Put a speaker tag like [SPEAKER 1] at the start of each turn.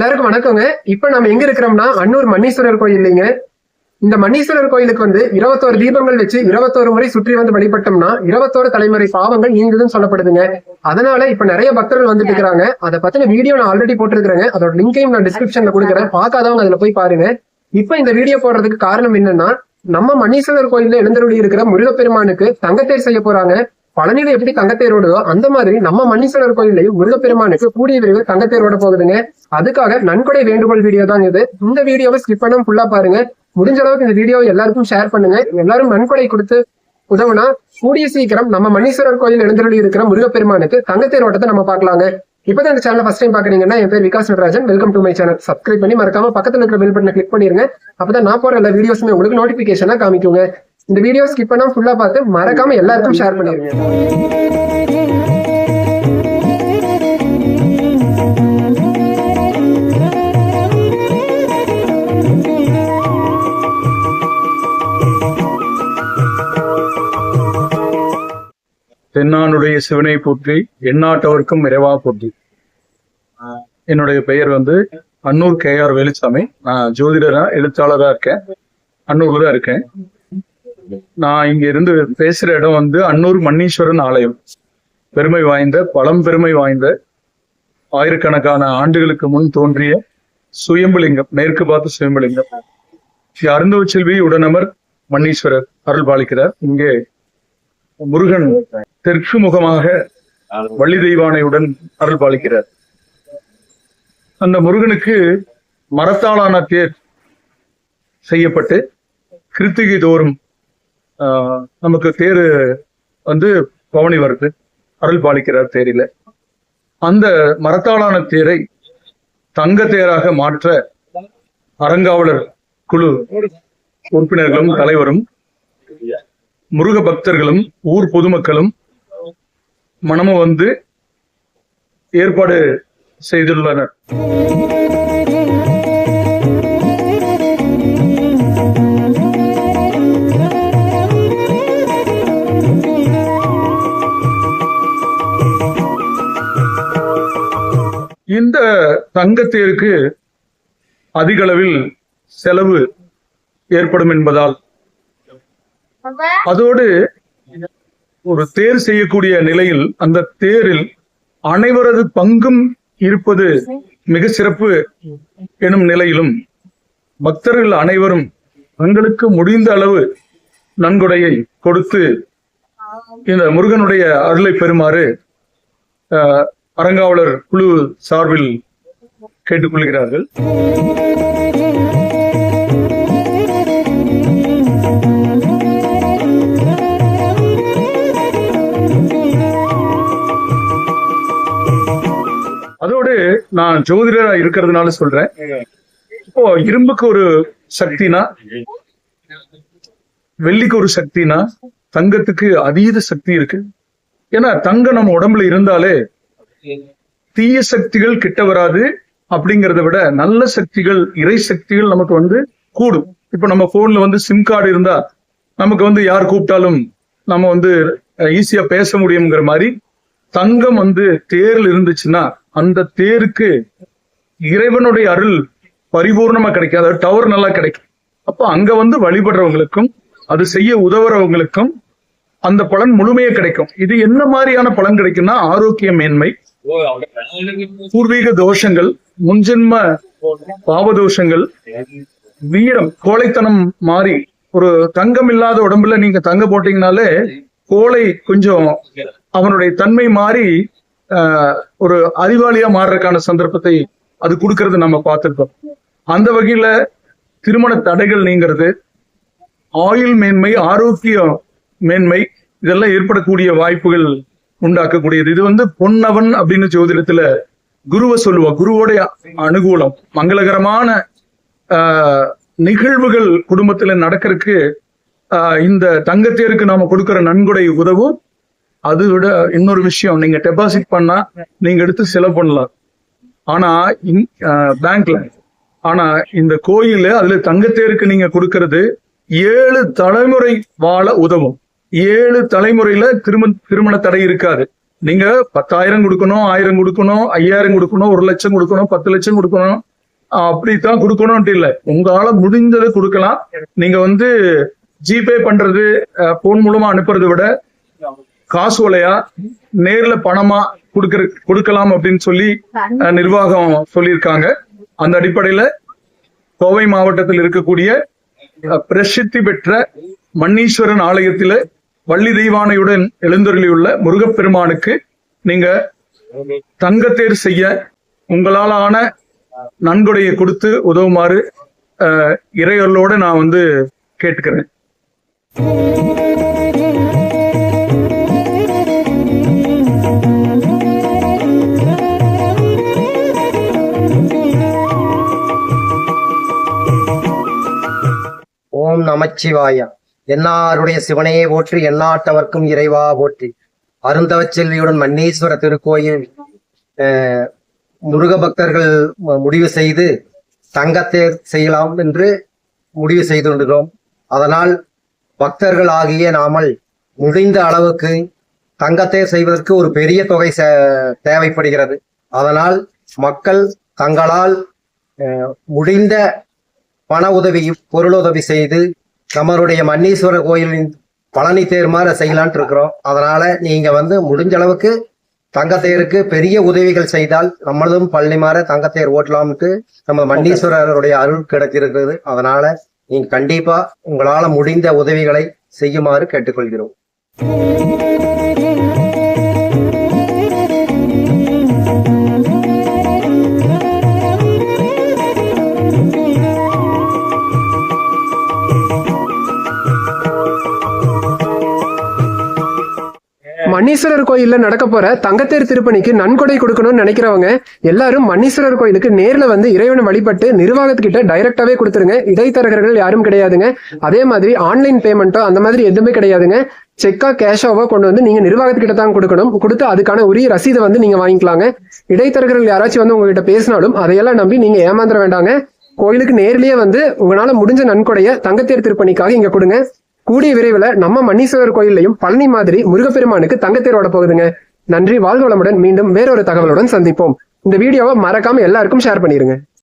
[SPEAKER 1] எல்லாருக்கும் வணக்கங்க. இப்ப நம்ம எங்க இருக்கிறோம்னா அன்னூர் மன்னீஸ்வரர் கோயில்லைங்க இந்த மன்னீஸ்வரர் கோயிலுக்கு வந்து இருபத்தோரு தீபங்கள் வச்சு இருபத்தோரு முறை சுற்றி வந்து வழிபட்டோம்னா இருபத்தோரு தலைமுறை பாவங்கள் நீங்குதுன்னு சொல்லப்படுதுங்க. அதனால இப்ப நிறைய பக்தர்கள் வந்துட்டு இருக்காங்க அதை பத்தின வீடியோ நான் ஆல்ரெடி போட்டிருக்கிறேங்க. அதோட லிங்கையும் நான் டிஸ்கிரிப்ஷன்ல கொடுக்குறேன். பார்க்காதவங்க அதுல போய் பாருங்க. இப்ப இந்த வீடியோ போடுறதுக்கு காரணம் என்னன்னா நம்ம மன்னீஸ்வரர் கோயில்ல எழுந்தருளி இருக்கிற முருகப்பெருமானுக்கு தங்கத்தேர் செய்ய போறாங்க. பழனியில எப்படி தங்கத்தேர் ஓடுதோ அந்த மாதிரி நம்ம மன்னீஸ்வரர் கோயிலையும் முருகப்பெருமானுக்கு கூடிய விரைவில் தங்கத்தேர் ஓட போகுதுங்க. அதுக்காக நன்கொடை வேண்டுகோள் வீடியோ தான் இது. இந்த வீடியோவை ஸ்கிப் பண்ணாம ஃபுல்லா பாருங்க. முடிஞ்ச அளவுக்கு இந்த வீடியோவை எல்லாருக்கும் ஷேர் பண்ணுங்க. எல்லாரும் நன்கொடை கொடுத்து உதவுனா கூடிய சீக்கிரம் நம்ம மன்னீஸ்வரர் கோயில் எழுந்தருளி இருக்கிற முருகப்பெருமானுக்கு தங்கத்தேர் ஓட்டத்தை நம்ம பார்க்கலாங்க. இப்பதான் இந்த சேனல் ஃபர்ஸ்ட் டைம் பாக்குறீங்கன்னா என் பேர் Vikas Natarajan. Welcome to my channel subscribe பண்ணி மறக்காம பக்கத்துல இருக்கிற பெல் பட்டனை கிளிக் பண்ணிருங்க. அப்பதான் நான் போற எல்லா வீடியோஸுமே உங்களுக்கு நோட்டிபிகேஷனா காமிக்குங்க. இந்த வீடியோ ஸ்கிப் பண்ணாம ஃபுல்லா பார்த்து மறக்காம எல்லாருக்கும் ஷேர் பண்ணிருங்க.
[SPEAKER 2] தென்னானுடைய சிவனை போற்றி எந்நாட்டவர்க்கும் இறைவா போற்றி. என்னுடைய பெயர் வந்து அன்னூர் கே ஆர் வேலுசாமி நான் ஜோதிடரா எழுத்தாளராக இருக்கேன். அன்னூர்ல தான் இருக்கேன். நான் இங்க இருந்து பேசுற இடம் வந்து அன்னூர் மன்னீஸ்வரன் ஆலயம். பெருமை வாய்ந்த பழம் பெருமை வாய்ந்த ஆயிரக்கணக்கான ஆண்டுகளுக்கு முன் தோன்றிய சுயம்புலிங்கம் மேற்கு பார்த்த சுயம்புலிங்கம். அருந்தவ செல்வி உடனமர் மன்னீஸ்வரர் அருள் பாலிக்கிறார் இங்கே முருகன் தெற்கு முகமாக வள்ளி தெய்வானையுடன் அருள் பாலிக்கிறார் அந்த முருகனுக்கு மரத்தாலான தேர் செய்யப்பட்டு கிருத்திகை தோறும் நமக்கு தேர் வந்து பவனி வருது. அருள் பாலிக்கிறார் தேரில. அந்த மரத்தாலான தேரை தங்க தேராக மாற்ற அறங்காவலர் குழு உறுப்பினர்களும் தலைவரும் முருக பக்தர்களும் ஊர் பொதுமக்களும் மனமும் வந்து ஏற்பாடு செய்துள்ளனர். இந்த தங்கத்தேருக்கு அதிக அளவில் செலவு ஏற்படும் என்பதால் அதோடு ஒரு தேர் செய்யக்கூடிய நிலையில் அந்த தேரில் அனைவரது பங்கும் இருப்பது மிக சிறப்பு எனும் நிலையிலும் பக்தர்கள் அனைவரும் தங்களுக்கு முடிந்த அளவு நன்கொடையை கொடுத்து இந்த முருகனுடைய அருளை பெறுமாறு அறங்காவலர் குழு சார்பில் கேட்டுக்கொள்கிறார்கள். அதோடு நான் ஜோதிடரா இருக்கிறதுனால சொல்றேன். இப்போ இரும்புக்கு ஒரு சக்தினா வெள்ளிக்கு ஒரு சக்தினா தங்கத்துக்கு அதீத சக்தி இருக்கு. ஏன்னா தங்கம் நம்ம உடம்புல இருந்தாலே தீய சக்திகள் கிட்ட வராது அப்படிங்கிறத விட நல்ல சக்திகள் இறை சக்திகள் நமக்கு வந்து கூடும். இப்ப நம்ம போன்ல வந்து சிம் கார்டு இருந்தா நமக்கு வந்து யார் கூப்பிட்டாலும் நம்ம வந்து ஈஸியா பேச முடியுங்கிற மாதிரி தங்கம் வந்து தேர்ல இருந்துச்சுன்னா அந்த தேருக்கு இறைவனுடைய அருள் பரிபூர்ணமா கிடைக்கும் அதாவது டவர் நல்லா கிடைக்கும். அப்போ அங்க வந்து வழிபடுறவங்களுக்கும் அது செய்ய உதவுறவங்களுக்கும் அந்த பலன் முழுமையே கிடைக்கும். இது என்ன மாதிரியான பலன் கிடைக்கும்னா ஆரோக்கிய மேன்மை. பூர்வீக தோஷங்கள் முன்ஜென்ம பாவதோஷங்கள் வீரம் கோழைத்தனம் மாறி ஒரு தங்கம் இல்லாத உடம்புல நீங்க தங்க போட்டீங்கனாலே கோழை கொஞ்சம் அவனுடைய தன்மை மாறி ஆஹ், ஒரு அறிவாளியா மாறுறதுக்கான சந்தர்ப்பத்தை அது கொடுக்கறது நம்ம பார்த்துருக்கோம். அந்த வகையில திருமண தடைகள் நீங்கிறது ஆயுள் மேன்மை ஆரோக்கிய மேன்மை இதெல்லாம் ஏற்படக்கூடிய வாய்ப்புகள் உண்டாக்கக்கூடியது. இது வந்து பொன்னவன் அப்படின்னு ஜோதிடத்துல குருவை சொல்லுவோம். குருவோடைய அனுகூலம். மங்களகரமான ஆஹ், நிகழ்வுகள் குடும்பத்துல நடக்கிறதுக்கு ஆஹ், இந்த தங்கத்தேருக்கு நாம கொடுக்கிற நன்கொடை உதவும். அதை விட இன்னொரு விஷயம் நீங்க டெபாசிட் பண்ணா நீங்க எடுத்து செலவு பண்ணலாம். ஆனா பேங்க்ல ஆனா இந்த கோயில் அதுல தங்கத்தேருக்கு நீங்க கொடுக்கறது ஏழு தலைமுறை வாழ உதவும். ஏழு தலைமுறையில திருமண திருமண தடை இருக்காது. நீங்க பத்தாயிரம் கொடுக்கணும் ஆயிரம் கொடுக்கணும் ஐயாயிரம் கொடுக்கணும் ஒரு லட்சம் கொடுக்கணும் பத்து லட்சம் கொடுக்கணும். அப்படித்தான் கொடுக்கணும்ட்டு இல்ல. உங்களால முடிஞ்சதை கொடுக்கலாம். நீங்க வந்து ஜிபே பண்றது போன் மூலமா அனுப்புறதை விட காசு வலையா நேர்ல பணமா கொடுக்கற கொடுக்கலாம் அப்படின்னு சொல்லி நிர்வாகம் சொல்லியிருக்காங்க. அந்த அடிப்படையில கோவை மாவட்டத்தில் இருக்கக்கூடிய பிரசித்தி பெற்ற மன்னீஸ்வரன் ஆலயத்தில வள்ளி தெய்வானையுடன் எழுந்தருளியுள்ள முருகப்பெருமானுக்கு நீங்க தங்கத்தேர் செய்ய உங்களால் ஆன நன்கொடையை கொடுத்து உதவுமாறு அஹ், இறையர்களோட நான் வந்து கேட்டுக்கிறேன்.
[SPEAKER 3] ஓம் நமச்சிவாயா. என்னாருடைய சிவனையே போற்றி எண்ணாட்டவர்க்கும் இறைவா போற்றி. அருந்தவச் செல்வியுடன் மன்னீஸ்வர திருக்கோயில் முருக பக்தர்கள் முடிவு செய்து தங்கத்தை செய்யலாம் என்று முடிவு செய்துள்ளோம். அதனால் பக்தர்கள் ஆகிய நாமல் முடிந்த அளவுக்கு தங்கத்தை செய்வதற்கு ஒரு பெரிய தொகை சே- தேவைப்படுகிறது. அதனால் மக்கள் தங்களால் முடிந்த பண உதவி பொருளுதவி செய்து நம்மளுடைய மன்னீஸ்வரர் கோயிலின் பழனி தேர் மாதிரி செய்யலான்ட்டு இருக்கிறோம். அதனால நீங்க வந்து முடிஞ்ச அளவுக்கு தங்கத்தேருக்கு பெரிய உதவிகள் செய்தால் நம்மளதும் பள்ளி மாற தங்கத்தேர் ஓட்டலாம்ட்டு நம்ம மன்னீஸ்வரருடைய அருள் கிடைத்திருக்கிறது. அதனால நீங்க கண்டிப்பா உங்களால முடிந்த உதவிகளை செய்யுமாறு கேட்டுக்கொள்கிறோம்.
[SPEAKER 1] மன்னீஸ்வரர் கோயில்ல நடக்க போற தங்கத்தேர் திருப்பணிக்கு நன்கொடை கொடுக்கணும்னு நினைக்கிறவங்க எல்லாரும் மன்னீஸ்வரர் கோயிலுக்கு நேர்ல வந்து இறைவனை வழிபட்டு நிர்வாகத்துக்கிட்ட டைரக்டாவே கொடுத்துருங்க. இடைத்தரகர்கள் யாரும் கிடையாதுங்க. அதே மாதிரி ஆன்லைன் பேமெண்ட்டோ அந்த மாதிரி எதுவுமே கிடையாதுங்க. செக்கா கேஷாவோ கொண்டு வந்து நீங்க நிர்வாகத்துக்கிட்ட தான் கொடுக்கணும். கொடுத்து அதுக்கான உரிய ரசீதை வந்து நீங்க வாங்கிக்கலாங்க. இடைத்தரகர்கள் யாராச்சும் வந்து உங்ககிட்ட பேசினாலும் அதையெல்லாம் நம்பி நீங்க ஏமாந்துட வேண்டாங்க. கோயிலுக்கு நேர்லயே வந்து உங்களால முடிஞ்ச நன்கொடைய தங்கத்தேர் திருப்பணிக்காக இங்க கொடுங்க. கூடிய விரைவில் நம்ம மன்னீஸ்வரர் கோயிலையும் பழனி மாதிரி முருகப்பெருமானுக்கு தங்கத்தேர் ஓட போகுதுங்க. நன்றி வாழ்வளமுடன் மீண்டும் வேறொரு தகவலுடன் சந்திப்போம். இந்த வீடியோவை மறக்காம எல்லாருக்கும் ஷேர் பண்ணிருங்க.